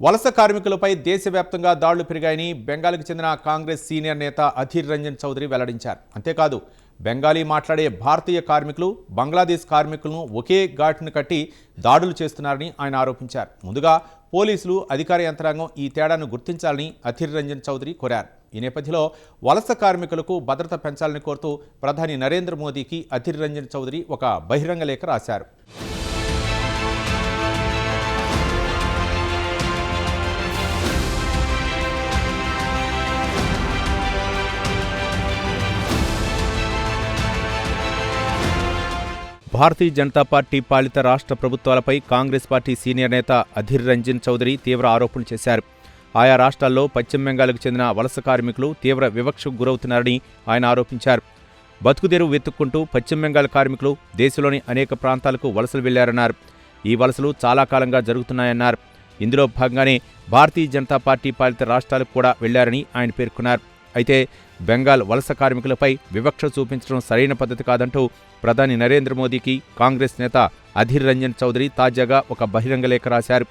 వలస కార్మికులపై దేశవ్యాప్తంగా దాడులు పెరిగాయని బెంగాల్కి చెందిన కాంగ్రెస్ సీనియర్ నేత అధీర్ రంజన్ చౌదరి వెల్లడించారు. అంతేకాదు బెంగాలీ మాట్లాడే భారతీయ కార్మికులు బంగ్లాదేశ్ కార్మికులను ఒకే ఘాటును కట్టి దాడులు చేస్తున్నారని ఆయన ఆరోపించారు. ముందుగా పోలీసులు అధికార యంత్రాంగం ఈ తేడాను గుర్తించాలని అధీర్ రంజన్ చౌదరి కోరారు. ఈ నేపథ్యంలో వలస కార్మికులకు భద్రత పెంచాలని కోరుతూ ప్రధాని నరేంద్ర మోదీకి అధీర్ రంజన్ చౌదరి ఒక బహిరంగ లేఖ రాశారు. భారతీయ జనతా పార్టీ పాలిత రాష్ట్ర ప్రభుత్వాలపై కాంగ్రెస్ పార్టీ సీనియర్ నేత అధిర్ రంజన్ చౌదరి తీవ్ర ఆరోపణలు చేశారు. ఆయా రాష్ట్రాల్లో పశ్చిమ బెంగాల్కు చెందిన వలస కార్మికులు తీవ్ర వివక్షకు గురవుతున్నారని ఆయన ఆరోపించారు. బతుకుదెరువు వెతుక్కుంటూ పశ్చిమ బెంగాల్ కార్మికులు దేశంలోని అనేక ప్రాంతాలకు వలసలు వెళ్ళారన్నారు. ఈ వలసలు చాలా కాలంగా జరుగుతున్నాయన్నారు. ఇందులో భాగంగానే భారతీయ జనతా పార్టీ పాలిత రాష్ట్రాలకు కూడా వెళ్ళారని ఆయన పేర్కొన్నారు. అయితే బెంగాల్ వలస కార్మికులపై వివక్ష చూపించడం సరైన పద్ధతి కాదంటూ ప్రధాని నరేంద్ర మోదీకి కాంగ్రెస్ నేత అధీర్ రంజన్ చౌదరి తాజాగా ఒక బహిరంగ లేఖ రాశారు.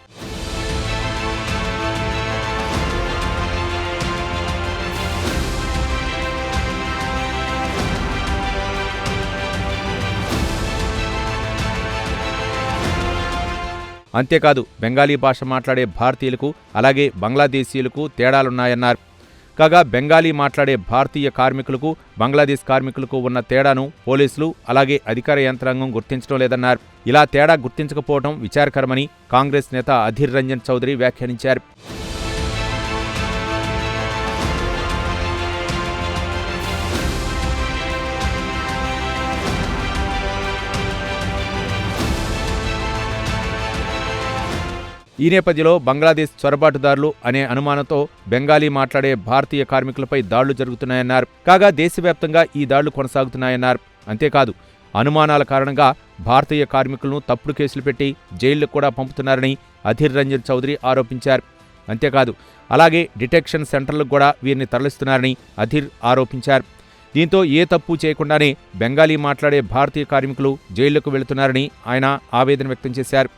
అంతేకాదు బెంగాలీ భాష మాట్లాడే భారతీయులకు అలాగే బంగ్లాదేశీయులకు తేడాలున్నాయన్నారు. కాగా బెంగాలీ మాట్లాడే భారతీయ కార్మికులకు బంగ్లాదేశ్ కార్మికులకు ఉన్న తేడాను పోలీసులు అలాగే అధికార యంత్రాంగం గుర్తించడం లేదన్నారు. ఇలా తేడా గుర్తించకపోవడం విచారకరమని కాంగ్రెస్ నేత అధీర్ రంజన్ చౌదరి వ్యాఖ్యానించారు. ఈ నేపథ్యంలో బంగ్లాదేశ్ చొరబాటుదారులు అనే అనుమానంతో బెంగాలీ మాట్లాడే భారతీయ కార్మికులపై దాడులు జరుగుతున్నాయన్నారు. కాగా దేశవ్యాప్తంగా ఈ దాడులు కొనసాగుతున్నాయన్నారు. అంతేకాదు అనుమానాల కారణంగా భారతీయ కార్మికులను తప్పుడు కేసులు పెట్టి జైళ్ళకు కూడా పంపుతున్నారని అధీర్ రంజన్ చౌదరి ఆరోపించారు. అంతేకాదు అలాగే డిటెక్షన్ సెంటర్లకు కూడా వీరిని తరలిస్తున్నారని అధీర్ ఆరోపించారు. దీంతో ఏ తప్పు చేయకుండానే బెంగాలీ మాట్లాడే భారతీయ కార్మికులు జైళ్ళకు వెళుతున్నారని ఆయన ఆవేదన వ్యక్తం చేశారు.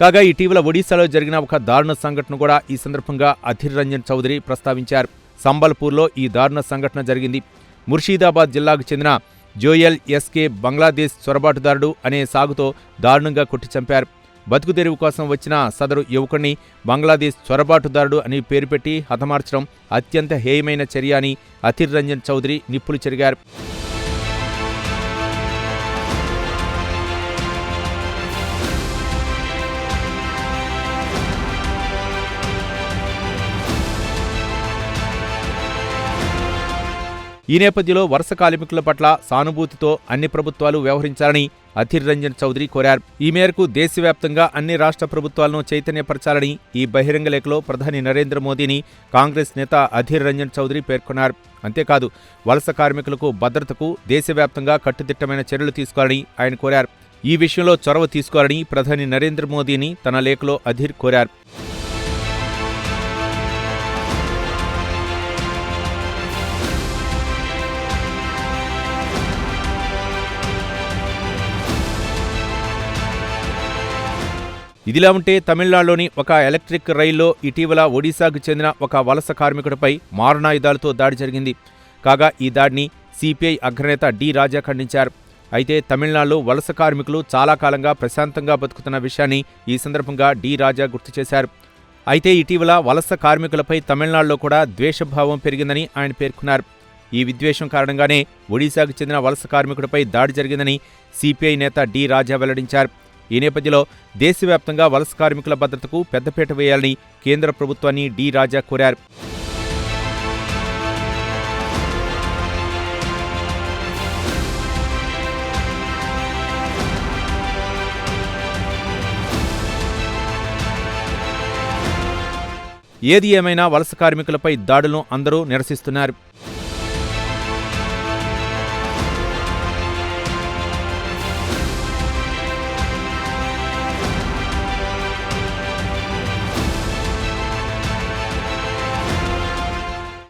కాగా ఇటీవల ఒడిశాలో జరిగిన ఒక దారుణ సంఘటన కూడా ఈ సందర్భంగా అధిర్ రంజన్ చౌదరి ప్రస్తావించారు. సంబల్పూర్లో ఈ దారుణ సంఘటన జరిగింది. ముర్షీదాబాద్ జిల్లాకు చెందిన జోయల్ ఎస్కే బంగ్లాదేశ్ చొరబాటుదారుడు అనే సాగుతో దారుణంగా కొట్టి చంపారు. బతుకుదెరువు కోసం వచ్చిన సదరు యువకుడిని బంగ్లాదేశ్ చొరబాటుదారుడు అని పేరు పెట్టి హతమార్చడం అత్యంత హేయమైన చర్య అని అధిర్ రంజన్ చౌదరి నిప్పులు చెరిగారు. ఈ నేపథ్యంలో వరుస కార్మికుల పట్ల సానుభూతితో అన్ని ప్రభుత్వాలు వ్యవహరించాలని అధిర్ రంజన్ చౌదరి కోరారు. ఈ మేరకు దేశవ్యాప్తంగా అన్ని రాష్ట్ర ప్రభుత్వాలను చైతన్యపరచాలని ఈ బహిరంగ లేఖలో ప్రధాని నరేంద్ర మోదీని కాంగ్రెస్ నేత అధిర్ రంజన్ చౌదరి పేర్కొన్నారు. అంతేకాదు వలస కార్మికులకు భద్రతకు దేశవ్యాప్తంగా కట్టుదిట్టమైన చర్యలు తీసుకోవాలని ఆయన కోరారు. ఈ విషయంలో చొరవ తీసుకోవాలని ప్రధాని నరేంద్ర మోదీని తన లేఖలో అధిర్ కోరారు. ఇదిలా ఉంటే తమిళనాడులోని ఒక ఎలక్ట్రిక్ రైల్లో ఇటీవల ఒడిశాకు చెందిన ఒక వలస కార్మికుడిపై మారణాయుధాలతో దాడి జరిగింది. కాగా ఈ దాడిని సిపిఐ అగ్రనేత డి రాజా ఖండించారు. అయితే తమిళనాడులో వలస కార్మికులు చాలా కాలంగా ప్రశాంతంగా బతుకుతున్న విషయాన్ని ఈ సందర్భంగా డి రాజా గుర్తు చేశారు. అయితే ఇటీవల వలస కార్మికులపై తమిళనాడులో కూడా ద్వేషభావం పెరిగిందని ఆయన పేర్కొన్నారు. ఈ విద్వేషం కారణంగానే ఒడిశాకు చెందిన వలస కార్మికుడిపై దాడి జరిగిందని సిపిఐ నేత డి రాజా వెల్లడించారు. ఈ నేపథ్యంలో దేశవ్యాప్తంగా వలస కార్మికుల భద్రతకు పెద్దపీట వేయాలని కేంద్ర ప్రభుత్వాన్ని డి రాజా కోరారు. ఏది ఏమైనా వలస కార్మికులపై దాడులను అందరూ నిరసిస్తున్నారు.